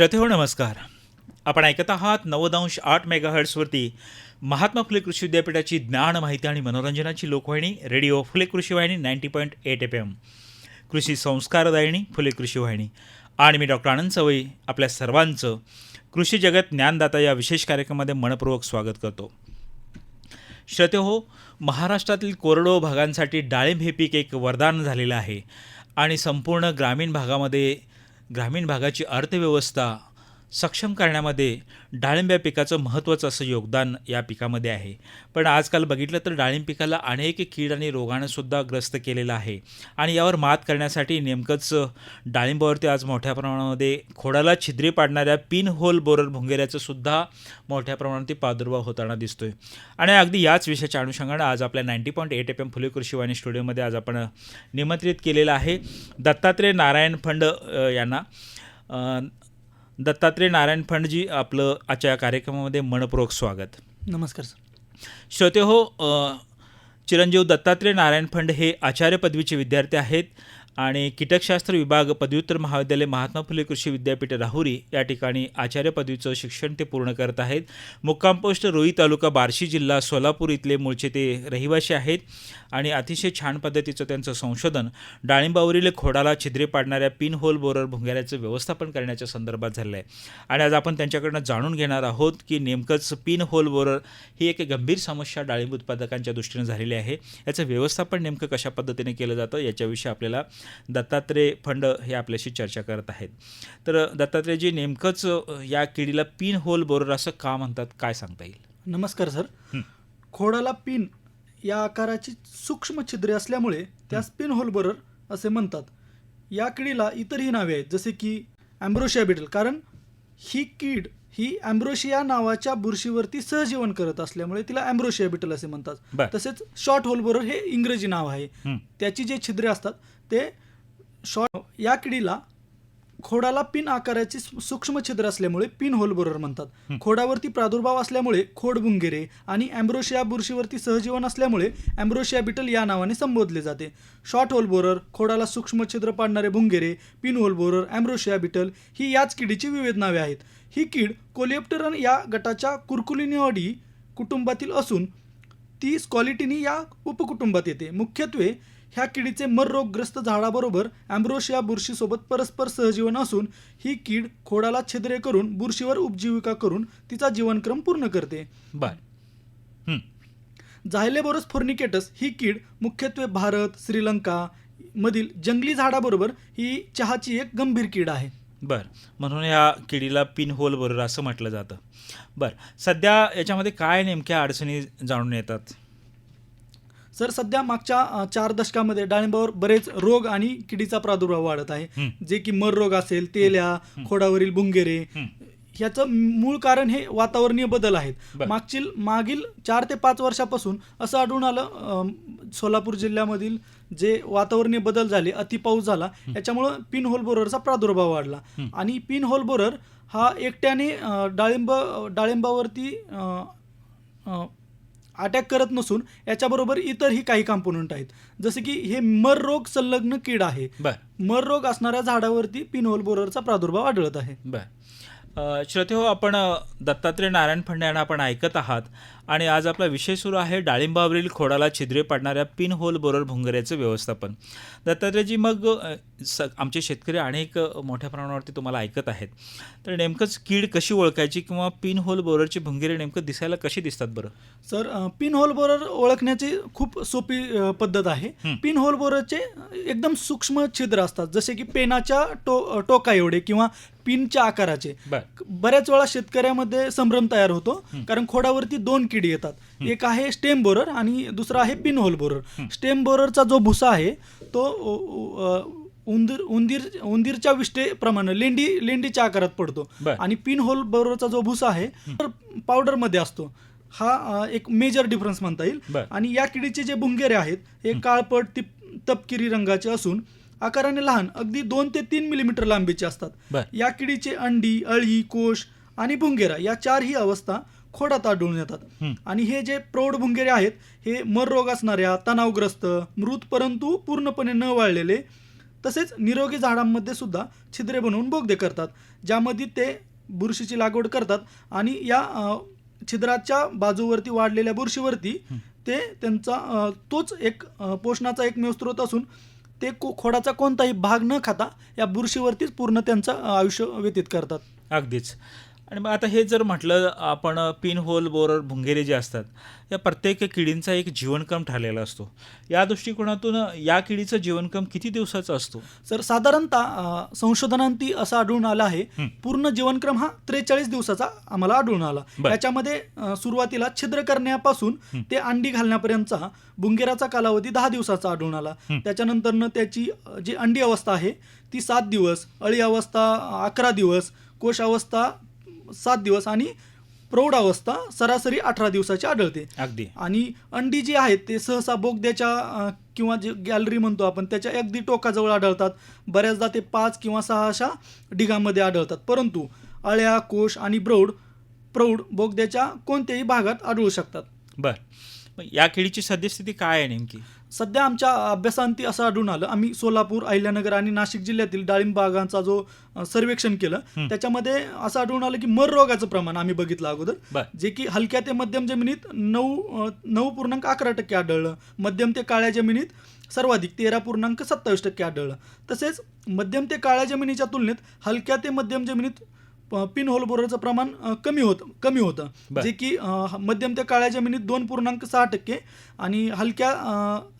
श्रोतेहो नमस्कार. आपण ऐकत आहात नवदांश आठ मेगाहर्ट्सवरती महात्मा फुले कृषी विद्यापीठाची ज्ञान माहिती आणि मनोरंजनाची लोकवाहिनी रेडिओ फुले कृषी वाहिनी ninety point eight F M कृषी संस्कारदायिनी फुले कृषी वाहिनी. आणि मी डॉक्टर आनंद सवई आपल्या सर्वांचं कृषी जगत ज्ञानदाता या विशेष कार्यक्रमामध्ये मनपूर्वक स्वागत करतो. श्रोते हो महाराष्ट्रातील कोरडो भागांसाठी डाळिंब हे पीक एक वरदान झालेलं आहे. आणि संपूर्ण ग्रामीण भागामध्ये ग्रामीण भागाची अर्थव्यवस्था सक्षम करण्यामध्ये डाळिंब या पिकाचं महत्त्वाचं असं योगदान या पिकामध्ये आहे. पण आजकाल बघितलं तर डाळिंब पिकाला अनेक कीड आणि रोगानंसुद्धा ग्रस्त केलेलं आहे. आणि यावर मात करण्यासाठी नेमकंच डाळिंबावरती आज मोठ्या प्रमाणामध्ये खोडाला छिद्री पाडणाऱ्या पिन होल बोरर भुंगेऱ्याचं सुद्धा मोठ्या प्रमाणात प्रादुर्भाव होताना दिसतोय. आणि अगदी याच विषयाच्या अनुषंगानं आज आपल्या ninety point eight F M Phule कृषी स्टुडिओमध्ये आज आपण निमंत्रित केलेलं आहे दत्तात्रय नारायण फंड यांना. दत्तात्रय नारायण फंडजी आपलं आजच्या या कार्यक्रमामध्ये मनपूर्वक स्वागत. नमस्कार सर. श्रोते हो चिरंजीव दत्तात्रय नारायण फंड हे आचार्य पदवीचे विद्यार्थी आहेत. आणि कीटकशास्त्र विभाग पदव्युत्तर महाविद्यालय महात्मा फुले कृषी विद्यापीठ राहुरी या ठिकाणी आचार्य पदवीचं शिक्षण ते पूर्ण करत आहेत. मुक्काम पोस्ट रोई तालुका बार्शी जिल्हा सोलापूर इथले मूळचे ते रहिवासी आहेत आणि अतिशय छान पद्धतीचं त्यांचं संशोधन डाळिंबावरील खोडाला छिद्रे पाडणाऱ्या पिन होल बोरर भुंगाऱ्याचं व्यवस्थापन करण्याच्या संदर्भात झालं आहे. आणि आज आपण त्यांच्याकडनं जाणून घेणार आहोत की नेमकंच पिन होल बोरर ही एक गंभीर समस्या डाळिंब उत्पादकांच्या दृष्टीनं झालेली आहे. याचं व्यवस्थापन नेमकं कशा पद्धतीने केलं जातं याच्याविषयी आपल्याला दत्तात्रय फंड हे आपल्याशी चर्चा करत आहेत. तर दत्तात्रयजी नेमकंच या किडीला पिन होल बोरर असं का म्हणतात? काय सांगता येईल? नमस्कार सर. खोडाला पिन या आकाराची सूक्ष्म छिद्रे असल्यामुळे त्यास पिन होल बरर असे म्हणतात. या किडीला इतरही नावे आहेत जसे की अँब्रोशिया बिटल. कारण ही कीड ही अँब्रोशिया नावाच्या बुरशीवरती सहजीवन करत असल्यामुळे तिला अँब्रोशिया बिटल असे म्हणतात. तसेच शॉर्ट होल बरर हे इंग्रजी नाव आहे. त्याची जे छिद्रे असतात ते शॉर्ट या किडीला खोडाला पिन आकाराची सूक्ष्म छिद्र असल्यामुळे पिन होल बोरर म्हणतात. खोडावरती प्रादुर्भाव असल्यामुळे खोडबुंगेरे आणि अँब्रोशिया बुरशीवरती सहजीवन असल्यामुळे अँब्रोशिया बिटल या नावाने संबोधले जाते. शॉर्ट होल बोरर खोडाला सूक्ष्म छिद्र पाडणारे बुंगेरे pin hole borer ambrosia beetle ही याच किडीची विविध नावे आहेत. ही कीड कोलिएप्टेरन या गटाच्या कुर्कुलिनिओडी कुटुंबातील असून ती स्कॉलिटिनी या उपकुटुंबात येते. मुख्यत्वे ह्या किडीचे मर रोगग्रस्त झाडाबरोबर अँब्रोशिया बुरशीसोबत परस्पर सहजीवन असून ही कीड खोडाला छिद्रे करून बुरशीवर उपजीविका करून तिचा जीवनक्रम पूर्ण करते. बर हं. झायलेबोरस फोर्निकेटस ही कीड मुख्यत्वे भारत श्रीलंका मधील जंगली झाडाबरोबर ही चहाची एक गंभीर कीड आहे. बर. म्हणून या किडीला पिन होल बरोबर असं म्हटलं जातं. बर. सध्या याच्यामध्ये काय नेमक्या अडचणी जाणून येतात? सर सध्या मागच्या चार दशकामध्ये डाळिंबावर बरेच रोग आणि किडीचा प्रादुर्भाव वाढत आहे. जे की मर रोग असेल तेल्या खोडावरील बुंगेरे. ह्याचं मूळ कारण हे वातावरणीय बदल आहेत. मागची मागील चार ते पाच वर्षापासून असं आढळून आलं सोलापूर जिल्ह्यामधील जे वातावरणीय बदल झाले अति पाऊस झाला याच्यामुळं पिन होल बोररचा प्रादुर्भाव वाढला. आणि पिन होल बोरर हा एकट्याने डाळिंब डाळिंबावरती अटॅक करत नसून याच्याबरोबर इतरही काही कॉम्पोनंट आहेत. जसे की हे मर रोग संलग्न कीड आहे. बर. मर रोग असणाऱ्या झाडावरती पिनहोल बोररचा प्रादुर्भाव आढळत आहे. श्रोते हो आपण दत्तात्रय नारायण फंडे यांना आपण ऐकत आहात. आणि आज आपला विषय सुरू आहे डाळिंबावरील खोडाला छिद्रे पाडणाऱ्या पिन होल बोरर भुंगऱ्याचं व्यवस्थापन. दत्तात्रयजी मग स आमचे शेतकरी अनेक मोठ्या प्रमाणावरती तुम्हाला ऐकत आहेत. तर नेमकंच कीड कशी ओळखायची किंवा पिन होल बोररची भुंगेरे नेमकं दिसायला कशी दिसतात बरं? सर पिन होल बोरर ओळखण्याची खूप सोपी पद्धत आहे. पिन होल बोररचे एकदम सूक्ष्म छिद्र असतात जसे की पेनाच्या टो टोका एवढे किंवा पिनच्या आकाराचे. बऱ्याच वेळा शेतकऱ्यामध्ये संभ्रम तयार होतो. कारण खोडावरती दोन किडी येतात. एक आहे स्टेम बोरर आणि दुसरा आहे पिन होल बोरर स्टेम बोररचा जो भुसा आहे तो उंदीर उंदीर उंदीरच्या विष्टेप्रमाणे लेंडी लेंडीच्या आकारात पडतो. आणि पिन होल बोररचा जो भुसा आहे तर पावडरमध्ये असतो. हा एक मेजर डिफरन्स म्हणता येईल. आणि या किडीचे जे भुंगेरे आहेत हे काळपट तिप तपकिरी रंगाचे असून आकाराने लहान अगदी दोन ते तीन मिलीमीटर लांबीचे असतात. या किडीचे अंडी अळी कोश आणि भुंगेरा या चारही अवस्था खोडात आढळून येतात. आणि हे जे प्रौढ भुंगेरे आहेत हे मर रोग असणाऱ्या तणावग्रस्त मृत परंतु पूर्णपणे न वाळलेले तसेच निरोगी झाडांमध्ये सुद्धा छिद्रे बनवून बोगदे करतात ज्यामध्ये ते बुरशीची लागवड करतात आणि या छिद्राच्या बाजूवरती वाढलेल्या बुरशीवरती ते त्यांचा तोच एक पोषणाचा एकमेव स्रोत असून ते को खोडाचा कोणताही भाग न खाता या बुरशीवरतीच पूर्ण त्यांचं आयुष्य व्यतीत करतात. अगदीच. आणि मग आता हे जर म्हटलं आपण पिन होल बोरर भुंगेरे जे असतात या प्रत्येक किडींचा एक जीवनक्रम ठरलेला असतो या दृष्टिकोनातून या किडीचं जीवनक्रम किती दिवसाचा असतो सर साधारणतः संशोधनांती असं आढळून आलं आहे. पूर्ण जीवनक्रम हा त्रेचाळीस दिवसाचा आम्हाला आढळून आला. याच्यामध्ये सुरुवातीला छिद्र करण्यापासून. ते अंडी घालण्यापर्यंतचा बुंगेराचा कालावधी दहा दिवसाचा आढळून आला. त्याच्यानंतरनं त्याची जी अंडी अवस्था आहे ती सात दिवस अळी अवस्था अकरा दिवस कोश अवस्था सात दिवस आणि प्रौढ अवस्था सरासरी अठरा दिवसाची आढळते. अगदी. आणि अंडी जी आहेत ते सहसा बोगद्याच्या किंवा जे गॅलरी म्हणतो आपण त्याच्या अगदी टोकाजवळ आढळतात. बऱ्याचदा ते पाच किंवा सहा अशा ढिगांमध्ये आढळतात. परंतु अळ्या कोश आणि प्रौढ प्रौढ बोगद्याच्या कोणत्याही भागात आढळू शकतात. बर. या किडीची सद्यस्थिती काय आहे नेमकी? सध्या आमच्या अभ्यासांती असं आढळून आलं. आम्ही सोलापूर अहिल्यानगर आणि नाशिक जिल्ह्यातील डाळिंब बागांचा जो सर्वेक्षण केलं. त्याच्यामध्ये असं आढळून आलं की मर रोगाचं प्रमाण आम्ही बघितलं अगोदर. जे की हलक्या ते मध्यम जमिनीत नऊ नऊ पूर्णांक अकरा टक्के आढळलं. मध्यम ते काळ्या जमिनीत सर्वाधिक तेरा पूर्णांक सत्तावीस टक्के आढळलं. तसेच मध्यम ते काळ्या जमिनीच्या तुलनेत हलक्या ते मध्यम जमिनीत पिन होल बोररचं प्रमाण कमी होतं कमी होतं. जे की मध्यम ते काळ्या जमिनीत दोन पूर्णांक सहा टक्के आणि हलक्या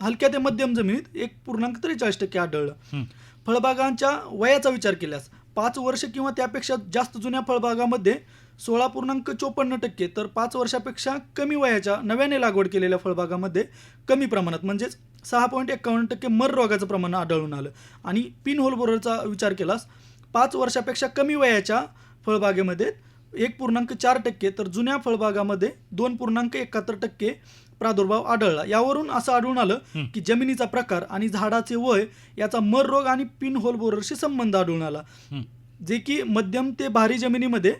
हलक्या ते मध्यम जमिनीत एक पूर्णांक त्रेचाळीस टक्के आढळलं. फळबागांच्या वयाचा विचार केल्यास पाच वर्ष किंवा त्यापेक्षा जास्त जुन्या फळबागामध्ये सोळा पूर्णांक चोपन्न टक्के तर पाच वर्षापेक्षा कमी वयाच्या नव्याने लागवड केलेल्या फळबागामध्ये कमी प्रमाणात म्हणजेच सहा पॉईंट एकावन्न टक्के मर रोगाचं प्रमाण आढळून आलं आणि पिन होल बोररचा विचार केलास पाच वर्षापेक्षा कमी वयाच्या फळबागेमध्ये एक पूर्णांक चार टक्के तर जुन्या फळबागामध्ये दोन पूर्णांक एकाहत्तर टक्के प्रादुर्भाव आढळला यावरून असं आढळून आलं. की जमिनीचा प्रकार आणि झाडाचे वय याचा मर रोग आणि पिन होल बोररशी संबंध आढळून आला. जे की मध्यम ते भारी जमिनीमध्ये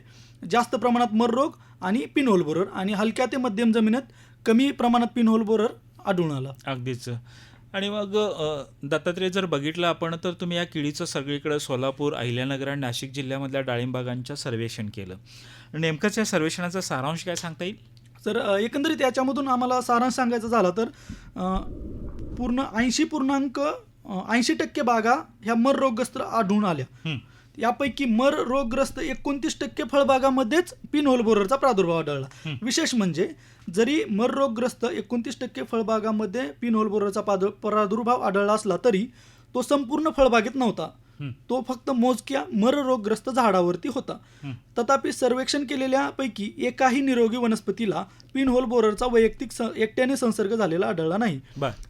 जास्त प्रमाणात मर रोग आणि पिन होल बोरर आणि हलक्या ते मध्यम जमिनीत कमी प्रमाणात पिन होल बोरर आढळून आला अगदीच आणि मग दत्तात्रय जर बघितलं आपण तर तुम्ही या किडीचं सगळीकडे सोलापूर अहिल्यानगर आणि नाशिक जिल्ह्यामधल्या डाळिंबागांचं सर्वेक्षण केलं. ऐकंच या सर्वेक्षणाचा सारांश काय सांगता येईल? तर एकंदरीत याच्यामधून आम्हाला सारांश सांगायचा झाला तर पूर्ण ऐंशी पूर्णांक ऐंशी टक्के बागा ह्या मर रोगग्रस्त आढळून आल्या. यापैकी मर रोगग्रस्त एकोणतीस टक्के फळबागामध्येच पिन होल बोररचा प्रादुर्भाव आढळला. विशेष म्हणजे जरी मर रोगग्रस्त एकोणतीस टक्के फळबागामध्ये पिन होल बोररचा प्रादुर- प्रादुर्भाव आढळला असला तरी तो संपूर्ण फळबागेत नव्हता. तो फक्त मोजक्या मर रोगग्रस्त झाडावरती होता. तथापि सर्वेक्षण केलेल्या पैकी एकाही निरोगी वनस्पतीला पिन होल बोररचा वैयक्तिक एकट्याने संसर्ग झालेला आढळला नाही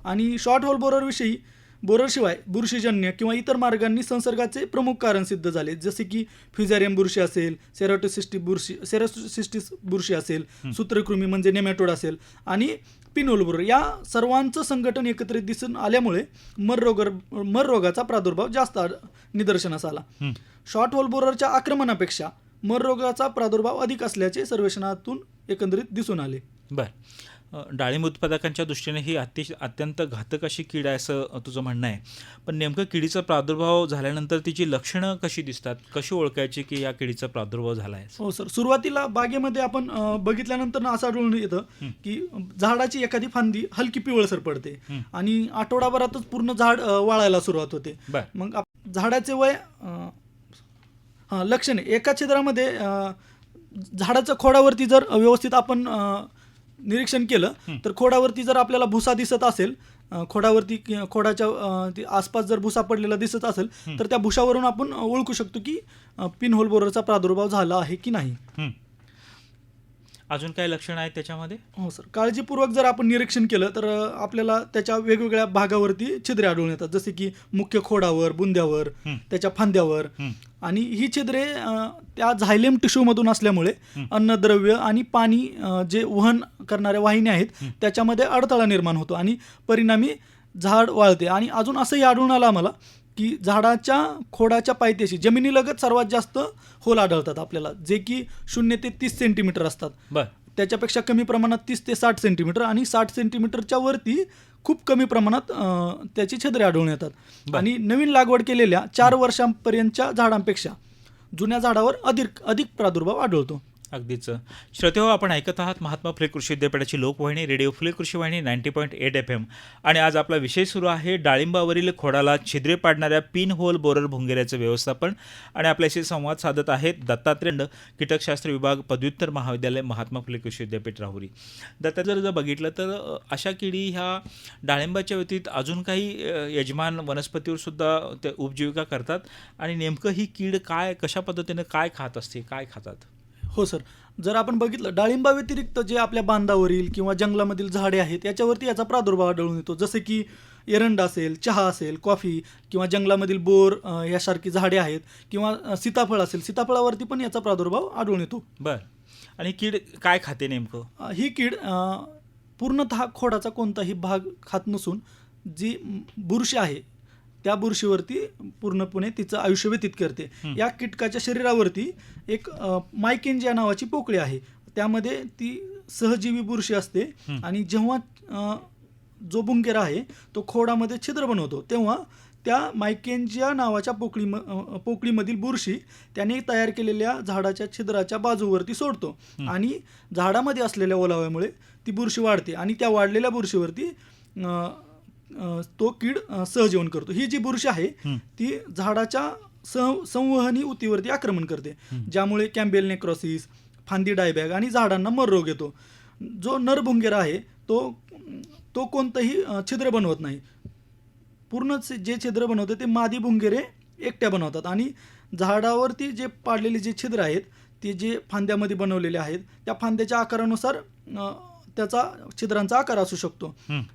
आणि शॉर्ट होल बोररविषयी बोररशिवाय बुरशीजन्य किंवा इतर मार्गांनी संसर्गाचे प्रमुख कारण सिद्ध झाले. जसे की फ्युझॅरियम बुरशी असेल सेरोटोसिस्टिक बुरशी सेरोसिस्टिस बुरशी असेल सूत्रकृमी म्हणजे नेमॅटोड असेल आणि पिनोल बोरर या सर्वांचं संघटन एकत्रित दिसून आल्यामुळे मर रोग मर रोगाचा प्रादुर्भाव जास्त निदर्शनास आला. शॉर्ट होल बोररच्या आक्रमणापेक्षा मर रोगाचा प्रादुर्भाव अधिक असल्याचे सर्वेक्षणातून एकंदरीत दिसून आले. बर. डाळिंब उत्पादकांच्या दृष्टीने ही अतिशय अत्यंत घातक अशी कीड आहे असं तुझं म्हणणं आहे. पण नेमकं किडीचा प्रादुर्भाव झाल्यानंतर तिची लक्षणं कशी दिसतात? कशी ओळखायची की या किडीचा प्रादुर्भाव झाला आहे? हो सर. सुरुवातीला बागेमध्ये आपण बघितल्यानंतर असं आढळून येतं की झाडाची एखादी फांदी हलकी पिवळसर पडते. आणि आठवडाभरातच पूर्ण झाड वाळायला सुरुवात होते. मग झाडाचे वय हा, लक्षणे. एका छिद्रामध्ये झाडाच्या खोडावरती जर व्यवस्थित आपण निरीक्षण केलं. तर खोडावरती जर आपल्याला भुसा दिसत असेल खोडावरती खोडाच्या आसपास जर भुसा पडलेला दिसत असेल. तर त्या भुसावरून आपण ओळखू शकतो की पिन होल बोररचा प्रादुर्भाव झाला आहे की नाही. अजून काय लक्षणं आहेत त्याच्यामध्ये हो सर काळजीपूर्वक जर आपण निरीक्षण केलं तर आपल्याला त्याच्या वेगवेगळ्या भागावरती छिद्रे आढळून येतात जसे की मुख्य खोडावर बुंद्यावर. त्याच्या फांद्यावर. आणि ही छिद्रे त्या झायलेम टिश्यूमधून असल्यामुळे हं. अन्नद्रव्य आणि पाणी जे वहन करणाऱ्या वाहिन्या आहेत. त्याच्यामध्ये अडथळा निर्माण होतो आणि परिणामी झाड वाळते आणि अजून असंही आढळून आलं आम्हाला की झाडाच्या खोडाच्या पायथ्याशी जमिनीलगत सर्वात जास्त होल आढळतात आपल्याला. जे की शून्य ते तीस सेंटीमीटर असतात. बर. त्याच्यापेक्षा कमी प्रमाणात तीस ते साठ सेंटीमीटर आणि साठ सेंटीमीटरच्या वरती खूप कमी प्रमाणात त्याची छिद्रे आढळून येतात. आणि नवीन लागवड केलेल्या चार वर्षांपर्यंतच्या झाडांपेक्षा जुन्या झाडावर अधिक अधिक प्रादुर्भाव आढळतो. अगदीच. श्रोते हो आपण ऐकत आहात महात्मा फुले कृषी विद्यापीठाची लोकवाहिनी रेडिओ फुले कृषी वाहिनी ninety point eight F M आणि आज आपला विषय सुरू आहे डाळिंबावरील खोडाला छिद्रे पाडणाऱ्या पिन होल बोरर भुंगेऱ्याचं व्यवस्थापन. आणि आपल्याशी संवाद साधत आहेत दत्तात्रेय कीटकशास्त्र विभाग पदव्युत्तर महाविद्यालय महात्मा फुले कृषी विद्यापीठ राहुरी. दत्ता जर जर बघितलं तर अशा किडी ह्या डाळिंबाच्या व्यतिरिक्त अजून काही यजमान वनस्पतीवर सुद्धा ते उपजीविका करतात. आणि नेमकं ही कीड काय कशा पद्धतीनं काय खात असते काय खातात? हो सर. जर आपण बघितलं डाळिंबा व्यतिरिक्त जे आपल्या बांधावरील किंवा जंगलामधील झाडे आहेत याच्यावरती याचा प्रादुर्भाव आढळून येतो. जसे की एरंड असेल चहा असेल कॉफी किंवा जंगलामधील बोर यासारखी झाडे आहेत किंवा सीताफळ असेल सीताफळावरती पण याचा प्रादुर्भाव आढळून येतो. बर. आणि कीड काय खाते नेमकं? ही कीड पूर्णतः खोडाचा कोणताही भाग खात नसून जी बुरशी आहे त्या बुरशीवरती पूर्णपणे तिचं आयुष्य व्यतीत करते. या कीटकाच्या शरीरावरती एक या नावाची पोकळी आहे त्यामध्ये ती सहजीवी बुरशी असते. आणि जेव्हा जो बुंकेरा आहे तो खोडामध्ये छिद्र बनवतो तेव्हा त्या मायकेंजिया नावाच्या पोकळी पोकळीमधील बुरशी त्याने तयार केलेल्या झाडाच्या छिद्राच्या बाजूवरती सोडतो. आणि झाडामध्ये असलेल्या ओलाव्यामुळे ती बुरशी वाढते आणि त्या वाढलेल्या बुरशीवरती तो कीड सहजीवन करतो. ही जी बुरशी आहे. ती झाडाच्या संवहनी ऊतीवरती आक्रमण करते. ज्यामुळे कॅम्बेल नेक्रॉसिस फांदी डायबॅग आणि झाडांना मर रोग येतो. जो नरभुंगेरा आहे तो तो कोणतंही छिद्र बनवत नाही. पूर्ण जे छिद्र बनवते ते मादी भुंगेरे एकट्या बनवतात. आणि झाडावरती जे पाडलेले जे छिद्र आहेत ते जे फांद्यामध्ये बनवलेले आहेत त्या फांद्याच्या आकारानुसार त्याचा छिद्रांचा आकार असू शकतो.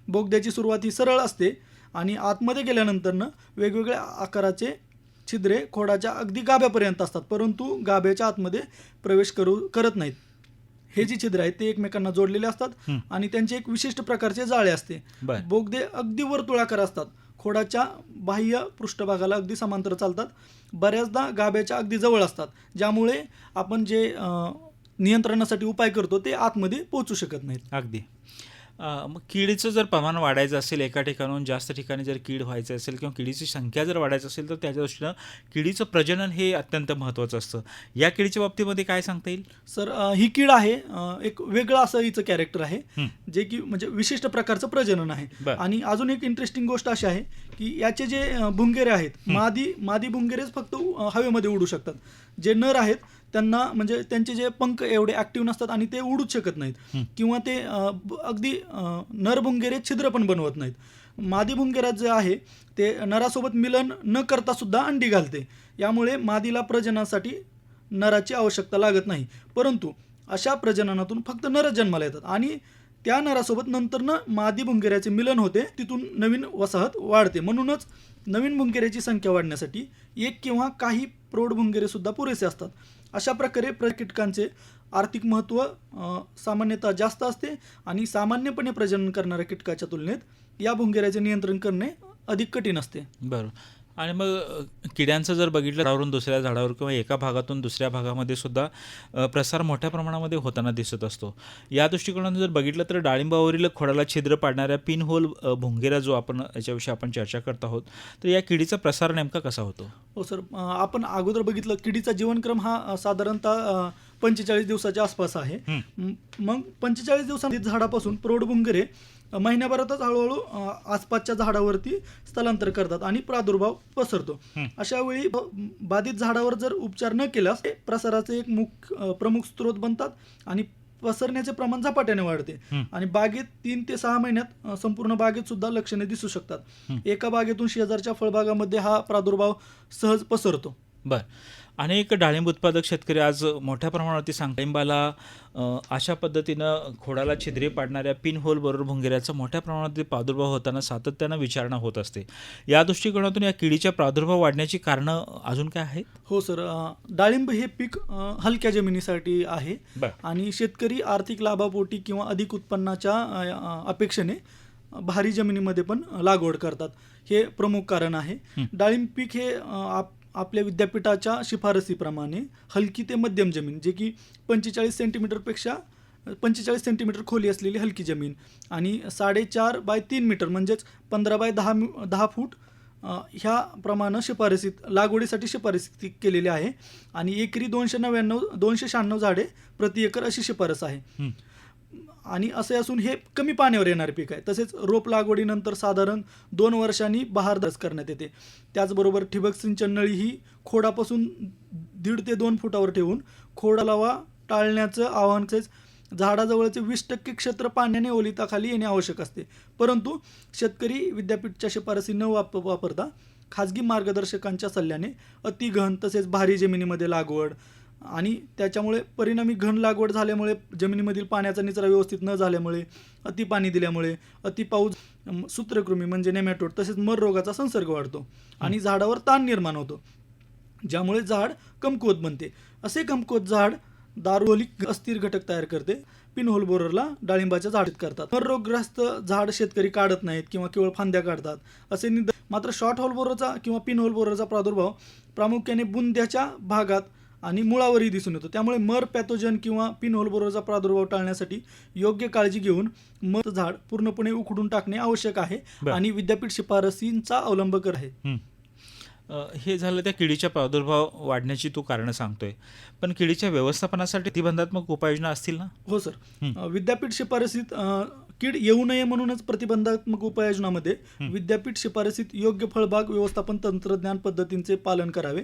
बोगद्याची सुरुवात ही सरळ असते आणि आतमध्ये गेल्यानंतरनं वेगवेगळ्या आकाराचे छिद्रे खोडाच्या अगदी गाभ्यापर्यंत असतात परंतु गाभ्याच्या आतमध्ये प्रवेश करू करत नाहीत. हे जी छिद्र आहेत ते एकमेकांना जोडलेले असतात. आणि त्यांचे एक विशिष्ट प्रकारचे जाळे असते. बोगदे अगदी वर्तुळाकार असतात. खोडाच्या बाह्य पृष्ठभागाला अगदी समांतर चालतात. बऱ्याचदा गाभ्याच्या अगदी जवळ असतात. ज्यामुळे आपण जे नियंत्रणासाठी उपाय करतो ते आतमध्ये पोहोचू शकत नाहीत. अगदी. मग किडीचं जर प्रमाण वाढायचं असेल एका ठिकाणून जास्त ठिकाणी जर कीड व्हायचं असेल किंवा किडीची संख्या जर वाढायची असेल तर त्याच्या दृष्टीनं किडीचं प्रजनन हे अत्यंत महत्त्वाचं असतं. या किडीच्या बाबतीमध्ये काय सांगता येईल? सर ही कीड आहे एक वेगळं असं हिचं कॅरेक्टर आहे. जे की म्हणजे विशिष्ट प्रकारचं प्रजनन आहे. आणि अजून एक इंटरेस्टिंग गोष्ट अशी आहे की याचे जे भुंगेरे आहेत मादी मादी भुंगेरेच फक्त हवेमध्ये उडू शकतात. जे नर आहेत त्यांना म्हणजे त्यांचे जे पंख एवढे ऍक्टिव्ह नसतात आणि ते उडूच शकत नाहीत. किंवा ते अगदी अ, नर भुंगेरे छिद्र पण बनवत नाहीत. मादी भुंगेरा जे आहे ते नरासोबत मिलन न करता सुद्धा अंडी घालते. यामुळे मादीला प्रजनासाठी नराची आवश्यकता लागत नाही. परंतु अशा प्रजननातून फक्त नरच जन्माला येतात. आणि त्या नरासोबत नंतरनं मादी भुंगेऱ्याचे मिलन होते तिथून नवीन वसाहत वाढते. म्हणूनच नवीन भुंगेऱ्याची संख्या वाढण्यासाठी एक किंवा काही प्रौढ भुंगेरे सुद्धा पुरेसे असतात. अशा प्रकारे प्र कीटकांचे आर्थिक महत्त्व सामान्यतः जास्त असते आणि सामान्यपणे प्रजनन करणाऱ्या कीटकाच्या तुलनेत या भुंगेऱ्याचे नियंत्रण करणे अधिक कठीण असते. बरोबर. आणि मग किड्यांचं जर बघितलं झाडावरून दुसऱ्या झाडावर किंवा एका भागातून दुसऱ्या भागामध्ये सुद्धा प्रसार मोठ्या प्रमाणामध्ये होताना दिसत असतो. या दृष्टिकोनातून जर बघितलं तर डाळिंबावरील खोडाला छिद्र पाडणाऱ्या पिन होल भुंगेरा जो आपण याच्याविषयी आपण चर्चा करत आहोत तर या किडीचा प्रसार नेमका कसा होतो? हो सर आपण अगोदर बघितलं किडीचा जीवनक्रम हा साधारणतः पंचेचाळीस दिवसाच्या आसपास आहे. मग पंचेचाळीस दिवसांनी झाडापासून प्रौढ भुंगरे महिन्याभरातच हळूहळू आसपासच्या झाडावरती स्थलांतर करतात आणि प्रादुर्भाव पसरतो. अशा वेळी बाधित झाडावर जर उपचार न केल्यास ते प्रसाराचे एक मुख प्रमुख स्रोत बनतात आणि पसरण्याचे प्रमाण झपाट्याने वाढते. आणि बागेत तीन ते सहा महिन्यात संपूर्ण बागेत सुद्धा लक्षणे दिसू शकतात. एका बागेतून शेजारच्या फळबागामध्ये हा प्रादुर्भाव सहज पसरतो बर. अनेक डाळिंब उत्पादक शेतकरी आज मोठ्या प्रमाणावरती सांग डाळिंबाला अशा पद्धतीनं खोडाला छिद्रे पाडणाऱ्या पिन होल बरोबर भुंगेऱ्याचा मोठ्या प्रमाणात प्रादुर्भाव होताना सातत्यानं विचारणा होत असते. या दृष्टिकोनातून या किडीच्या प्रादुर्भाव वाढण्याची कारणं अजून काय आहेत? हो सर. डाळिंब हे पीक हलक्या जमिनीसाठी आहे आणि शेतकरी आर्थिक लाभापोटी किंवा अधिक उत्पन्नाच्या अपेक्षेने भारी जमिनीमध्ये पण लागवड करतात. हे प्रमुख कारण आहे. डाळिंब पीक हे आप आपल्या विद्यापीठाच्या शिफारसीप्रमाणे हलकी ते मध्यम जमीन जे की पंचेचाळीस सेंटीमीटरपेक्षा पंचेचाळीस सेंटीमीटर खोली असलेली हलकी जमीन आणि साडेचार बाय तीन मीटर म्हणजेच पंधरा बाय दहा मी- दहा फूट ह्या प्रमाणे शिफारसीत लागवडीसाठी शिफारसी केलेली आहे. आणि एकरी दोनशे नव्याण्णव दोनशे शहाण्णव झाडे प्रति एकर अशी शिफारस आहे. आणि असे असून हे कमी पाण्यावर येणारे पीक आहे. तसेच रोप लागवडीनंतर साधारण दोन वर्षांनी बहारदास करण्यात येते. त्याचबरोबर ठिबक सिंचन नळी ही खोडापासून दीड ते दोन फुटावर ठेवून खोडालावा टाळण्याचं आव्हान तसेच झाडाजवळचे वीस टक्के क्षेत्र पाण्याने ओलिताखाली येणे आवश्यक असते. परंतु शेतकरी विद्यापीठच्या शिफारसी न वाप वापरता खाजगी मार्गदर्शकांच्या सल्ल्याने अतिघन तसेच भारी जमिनीमध्ये लागवड आणि त्याच्यामुळे परिणामी घन लागवड झाल्यामुळे जमिनीमधील पाण्याचा निचरा व्यवस्थित न झाल्यामुळे अति पाणी दिल्यामुळे अति पाऊस सूत्रकृमी म्हणजे नेमॅटोड तसेच मर रोगाचा संसर्ग वाढतो आणि झाडावर ताण निर्माण होतो ज्यामुळे झाड कमकुवत बनते. असे कमकुवत झाड दारुलिक अस्थिर घटक तयार करते पिनहोल बोररला डाळिंबाच्या झाडीत करतात. मर रोगग्रस्त झाड शेतकरी काढत नाहीत किंवा केवळ फांद्या काढतात असे निद मात्र शॉर्ट होल बोररचा किंवा पिनहोल बोररचा प्रादुर्भाव प्रामुख्याने बुंद्याच्या भागात आणि मुळावरही दिसून येतो. त्यामुळे मर पॅथोजन किंवा पिनहोल बोररचा प्रादुर्भाव टाळण्यासाठी योग्य काळजी घेऊन मर झाड पूर्णपणे उखडून टाकणे आवश्यक आहे. आणि विद्यापीठ शिफारसींचा अवलंब कर आहे. हं. झालं त्या किडीच्या प्रादुर्भाव वाढण्याची तू कारणं सांगतोय. पण किडीच्या व्यवस्थापनासाठी प्रतिबंधात्मक उपाययोजना असतील ना? हो सर. विद्यापीठ शिफारसीत कीड येऊ नये म्हणूनच प्रतिबंधात्मक उपाययोजनामध्ये. विद्यापीठ शिफारसीत योग्य फळबाग व्यवस्थापन तंत्रज्ञान पद्धतींचे पालन करावे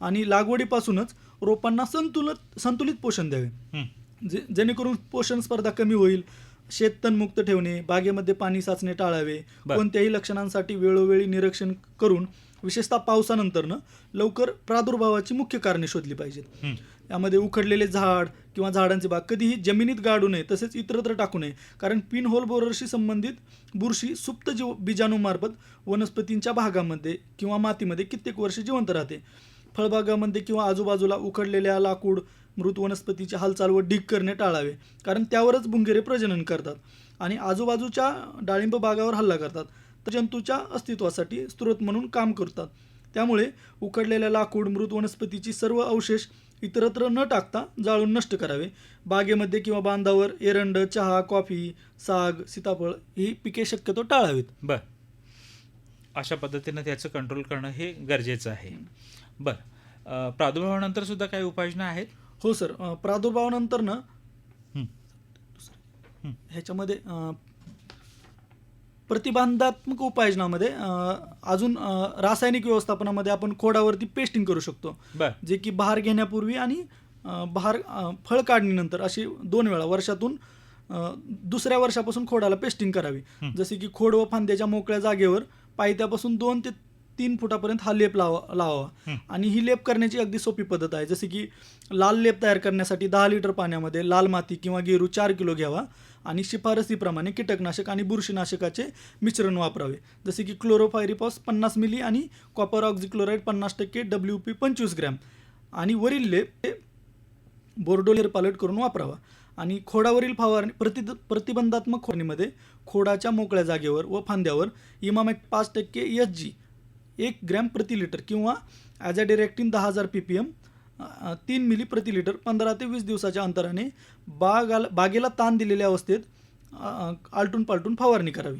आणि लागवडीपासूनच रोपांना संतुलित संतुलित पोषण द्यावे. जे जेणेकरून पोषण स्पर्धा कमी होईल शेत तणमुक्त ठेवणे बागेमध्ये पाणी साचणे टाळावे. कोणत्याही लक्षणांसाठी वेळोवेळी निरीक्षण करून विशेषतः पावसानंतरनं लवकर प्रादुर्भावाची मुख्य कारणे शोधली पाहिजेत. यामध्ये उखडलेले झाड किंवा झाडांचे बाग. कधीही जमिनीत गाडू नये तसेच इतरत्र टाकू नये. कारण पिन होल बोररशी संबंधित बुरशी सुप्त जीव बीजाणूमार्फत वनस्पतींच्या भागामध्ये किंवा मातीमध्ये कित्येक वर्ष जिवंत राहते. फळबागामध्ये किंवा आजूबाजूला उखडलेल्या लाकूड मृत वनस्पतीची हालचाल व ढीक करणे टाळावे. कारण त्यावरच बुंगेरे प्रजनन करतात आणि आजूबाजूच्या डाळिंब बागावर हल्ला करतात. तर जंतूच्या अस्तित्वासाठी स्रोत म्हणून काम करतात. त्यामुळे उकडलेल्या लाकूड मृत वनस्पतीची सर्व अवशेष इतरत्र न टाकता जाळून नष्ट करावे. बागेमध्ये किंवा बांधावर एरंड चहा कॉफी साग सीताफळ ही पिके शक्यतो टाळावीत. बर. अशा पद्धतीनं त्याचं कंट्रोल करणं हे गरजेचं आहे. बर. प्रादुर्भावानंतर सुद्धा काही उपाययोजना आहेत? हो सर. प्रादुर्भावानंतर ना हं. ह्याच्यामध्ये प्रतिबंधात्मक उपाययोजनामध्ये अजून रासायनिक व्यवस्थापनामध्ये आपण खोडावरती पेस्टिंग करू शकतो. जे की बहार घेण्यापूर्वी आणि बहार फळ काढणीनंतर अशी दोन वेळा वर्षातून दुसऱ्या वर्षापासून खोडाला पेस्टिंग करावी. जसे की खोड व फांद्याच्या मोकळ्या जागेवर पायथ्यापासून दोन ते तीन फुटापर्यंत हा लेप लावा लावावा. आणि ही लेप करण्याची अगदी सोपी पद्धत आहे. जसे की लाल लेप तयार करण्यासाठी दहा लिटर पाण्यामध्ये लाल माती किंवा गेरू चार किलो घ्यावा आणि शिफारसीप्रमाणे कीटकनाशक आणि बुरशीनाशकाचे मिश्रण वापरावे. जसे की क्लोरोफायरिपॉस पन्नास मिली आणि कॉपर ऑक्झिक्लोराईड पन्नास टक्के डब्ल्यू पी पंचवीस ग्रॅम. आणि वरील लेप हे बोर्डोलेर पालट करून वापरावा. आणि खोडावरील फवारणी प्रति प्रतिबंधात्मक फवारणीमध्ये खोडाच्या मोकळ्या जागेवर व फांद्यावर इमामेक पाच टक्के एस जी एक ग्रॅम प्रति लिटर किंवा ॲज अ डिरेक्टिन दहा हजार पी पी एम तीन मिली प्रति लिटर पंधरा ते वीस दिवसाच्या अंतराने बागाला बागेला ताण दिलेल्या अवस्थेत आलटून पालटून फवारणी करावी.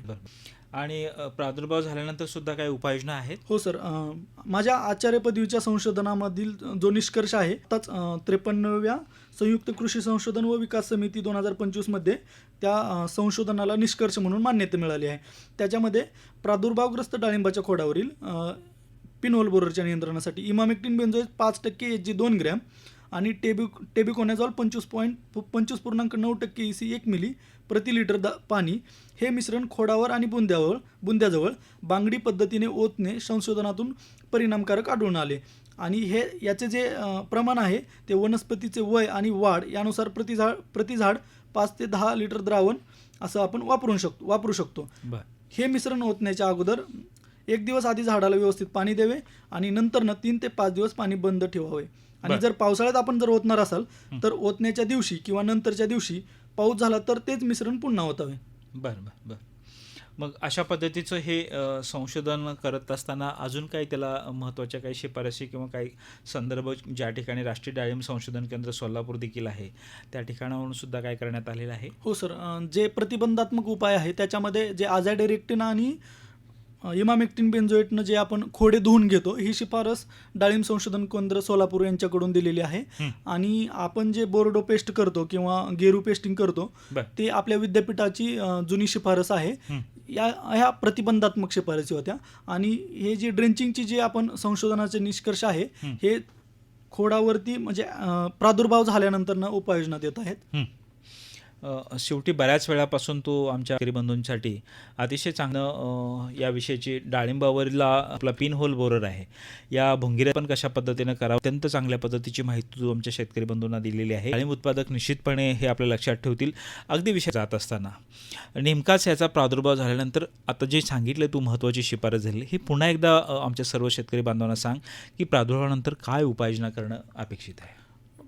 आणि प्रादुर्भाव झाल्यानंतर सुद्धा काही उपाययोजना आहेत? हो सर. माझ्या आचार्य पदवीच्या संशोधनामधील जो निष्कर्ष आहे त्याच त्रेपन्नव्या संयुक्त कृषी संशोधन व विकास समिती दोन हजार पंचवीसमध्ये त्या संशोधनाला निष्कर्ष म्हणून मान्यता मिळाली आहे. त्याच्यामध्ये प्रादुर्भावग्रस्त डाळिंबाच्या खोडावरील पिनोल बोररच्या नियंत्रणासाठी इमामेक्टिन बेन्झोएज पाच टक्के एच जी दोन ग्रॅम आणि टेबि टेबिकोनॅझॉल पंचवीस पॉईंट पंचवीस पूर्णांक नऊ टक्के ई सी एक मिली प्रति लिटर दा पाणी हे मिश्रण खोडावर आणि बुंद्यावर बुंद्याजवळ बांगडी पद्धतीने ओतणे संशोधनातून परिणामकारक आढळून आले आणि हे याचे जे प्रमाण आहे ते वनस्पतीचे वय आणि वाढ यानुसार प्रति झाड प्रति झाड पाच ते दहा लिटर द्रावण असं आपण वापरू शकतो वापरू शकतो हे मिश्रण ओतण्याच्या अगोदर एक दिवस आधी झाडाला व्यवस्थित पाणी द्यावे आणि नंतरनं तीन ते पाच दिवस पाणी बंद ठेवावे आणि. जर पावसाळ्यात आपण जर ओतणार असाल. तर ओतण्याच्या दिवशी किंवा नंतरच्या दिवशी पाऊस झाला तर तेच मिश्रण पुन्हा ओतावे बर बर बर. मग अशा पद्धतीचं हे संशोधन करत असताना अजून काही त्याला महत्त्वाच्या काही शिफारशी किंवा काही संदर्भ ज्या ठिकाणी राष्ट्रीय डाळिंब संशोधन केंद्र सोलापूर देखील आहे त्या ठिकाणावरून सुद्धा काय करण्यात आलेलं आहे? हो सर. जे प्रतिबंधात्मक उपाय आहे त्याच्यामध्ये जे आझाडेरेक्टिन आणि इमामेक्टिन बेन्झोएटनं जे आपण खोडे धुवून घेतो ही शिफारस डाळिंब संशोधन केंद्र सोलापूर यांच्याकडून दिलेली आहे. आणि आपण जे बोर्डो पेस्ट करतो किंवा गेरू पेस्टिंग करतो ते आपल्या विद्यापीठाची जुनी शिफारस आहे. या ह्या प्रतिबंधात्मक शिफारसी होत्या आणि हे जे ड्रेंचिंगची जे आपण संशोधनाचे निष्कर्ष आहे हं. खोडावरती म्हणजे प्रादुर्भाव झाल्यानंतर उपाययोजना देत आहेत शेवटी बऱ्याच वेळापासून तो आमच्या शेतकरी बंधूंसाठी अतिशय चांगलं या विषयाची डाळिंबावरला आपला पिन होल बोरर आहे. या भुंगिऱ्या पण कशा पद्धतीनं करावं अत्यंत चांगल्या पद्धतीची माहिती तू आमच्या शेतकरी बंधूंना दिलेली आहे. डाळिंब उत्पादक निश्चितपणे हे आपल्या लक्षात ठेवतील. अगदी विषय जात असताना नेमकाच याचा प्रादुर्भाव झाल्यानंतर आता जे सांगितलं तू महत्त्वाची शिफारस झाली ही पुन्हा एकदा आमच्या सर्व शेतकरी बांधवांना सांग की प्रादुर्भावानंतर काय उपाययोजना करणं अपेक्षित आहे.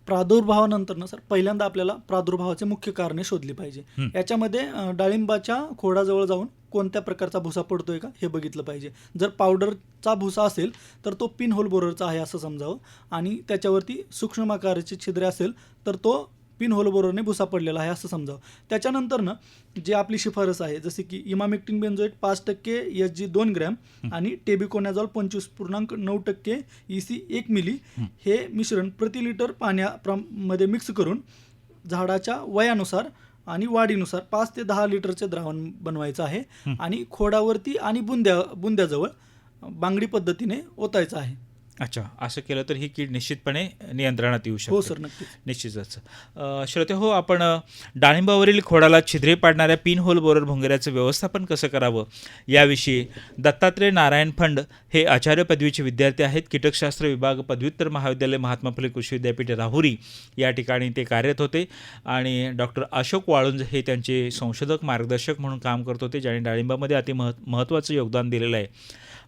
प्रादुर्भावानंतर ना सर पहिल्यांदा आपल्याला प्रादुर्भावाचे मुख्य कारणे शोधली पाहिजे. याच्यामध्ये डाळिंबाच्या खोडाजवळ जाऊन कोणत्या प्रकारचा भुसा पडतोय का हे बघितलं पाहिजे. जर पावडरचा भुसा असेल तर तो पिन होल बोररचा आहे असं समजावं. आणि त्याच्यावरती सूक्ष्म आकाराची छिद्रे असेल तर तो पिन होल बोररने भुसा पडलेला आहे असं समजावं त्याच्यानंतर ना जे आपली शिफारस आहे जसे की इमामेक्टिन बेन्झोएट पाच टक्के एस जी दोन ग्रॅम आणि टेबिकोनॅझॉल पंचवीस पूर्णांक नऊ टक्के ई सी एक मिली हं. मिश्रण प्रति लिटर पाण्या मध्ये मिक्स करून झाडाच्या वयानुसार आणि वाढीनुसार पाच ते दहा लिटरचे द्रावण बनवायचं आहे. आणि खोडावरती आणि बुंद्या बुंद्याजवळ बांगडी पद्धतीने ओतायचं आहे अच्छा असं केलं तर ही कीड निश्चितपणे नियंत्रणात येऊ शकते. हो सर निश्चितच. श्रोते हो आपण डाळिंबावरील खोडाला छिद्रे पाडणाऱ्या पिन होल बोरर भुंगऱ्याचं व्यवस्थापन कसं करावं? याविषयी दत्तात्रय नारायण फंड हे आचार्य पदवीचे विद्यार्थी आहेत. कीटकशास्त्र विभाग पदव्युत्तर महाविद्यालय महात्मा फुले कृषी विद्यापीठ राहुरी या ठिकाणी ते कार्यरत होते. आणि डॉक्टर अशोक वाळुंज हे त्यांचे संशोधक मार्गदर्शक म्हणून काम करत होते ज्यांनी डाळिंबामध्ये अति मह महत्त्वाचं योगदान दिलेलं आहे.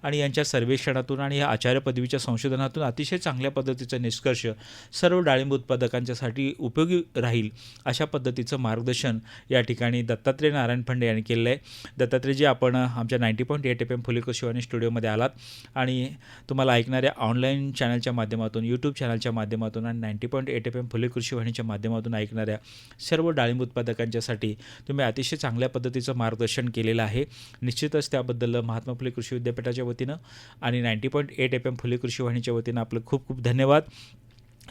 आणि यांच्या सर्वेक्षणातून आणि या आचार्य पदवीच्या संशोधनातून अतिशय चांगल्या पद्धतीचा निष्कर्ष सर्व डाळिंब उत्पादकांच्यासाठी उपयोगी राहील अशा पद्धतीचं मार्गदर्शन या ठिकाणी दत्तात्रय नारायण फंडे यांनी केलेलं आहे. दत्तात्रयजी आपण आमच्या ninety point eight F M Phule Shivani स्टुडिओमध्ये आलात आणि तुम्हाला ऐकणाऱ्या ऑनलाईन चॅनलच्या माध्यमातून यूट्यूब चॅनलच्या माध्यमातून आणि ninety point eight F M Phule कृषीवाणीच्या माध्यमातून ऐकणाऱ्या सर्व डाळिंब उत्पादकांच्यासाठी तुम्ही अतिशय चांगल्या पद्धतीचं मार्गदर्शन केलेलं आहे. निश्चितच त्याबद्दल महात्मा फुले कृषी विद्यापीठाच्या वतीनं आणि ninety point eight F M Phule कृषी वाहिनीच्या वतीनं आपलं खूप खूप धन्यवाद.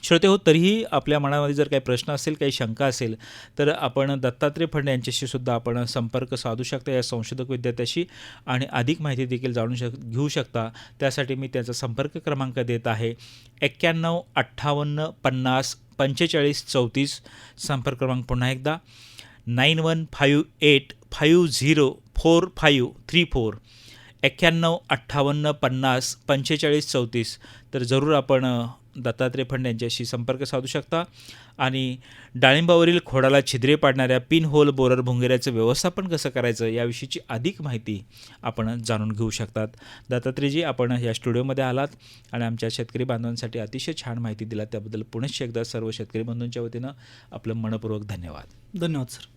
श्रोते हो तरीही आपल्या मनामध्ये जर काही प्रश्न असेल काही शंका असेल तर आपण दत्तात्रय फंड यांच्याशी सुद्धा आपण संपर्क साधू शकता या संशोधक विद्यार्थ्याशी आणि अधिक माहिती देखील जाणू शक घेऊ शकता. त्यासाठी मी त्याचा संपर्क क्रमांक देत आहे एक्क्याण्णव अठ्ठावन्न पन्नास पंचेचाळीस चौतीस. संपर्क क्रमांक पुन्हा एकदा. Nine one five eight five zero four five three four. एक्क्याण्णव अठ्ठावन्न पन्नास पंचेचाळीस चौतीस. तर जरूर आपण दत्तात्रय फंड यांच्याशी संपर्क साधू शकता. आणि डाळिंबावरील खोडाला छिद्रे पाडणाऱ्या पिन होल बोरर भुंगेऱ्याचं व्यवस्थापन कसं करायचं याविषयीची अधिक माहिती आपण जाणून घेऊ शकतात. दत्तात्रेयजी आपण या स्टुडिओमध्ये आलात आणि आमच्या शेतकरी बांधवांसाठी अतिशय छान माहिती दिला त्याबद्दल पुनश्च एकदा सर्व शेतकरी बंधूंच्या वतीनं आपलं मनपूर्वक धन्यवाद. धन्यवाद सर.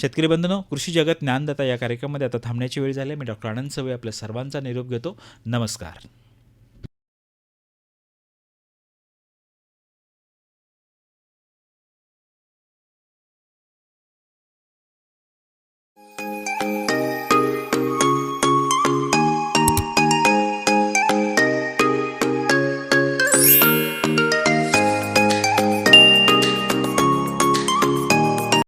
शेतकरी बंधनो कृषी जगत ज्ञानदाता या कार्यक्रमामध्ये आता थांबण्याची वेळ झाली आहे. मी डॉक्टर आनंद सवय आपल्या सर्वांचा निरोप घेतो नमस्कार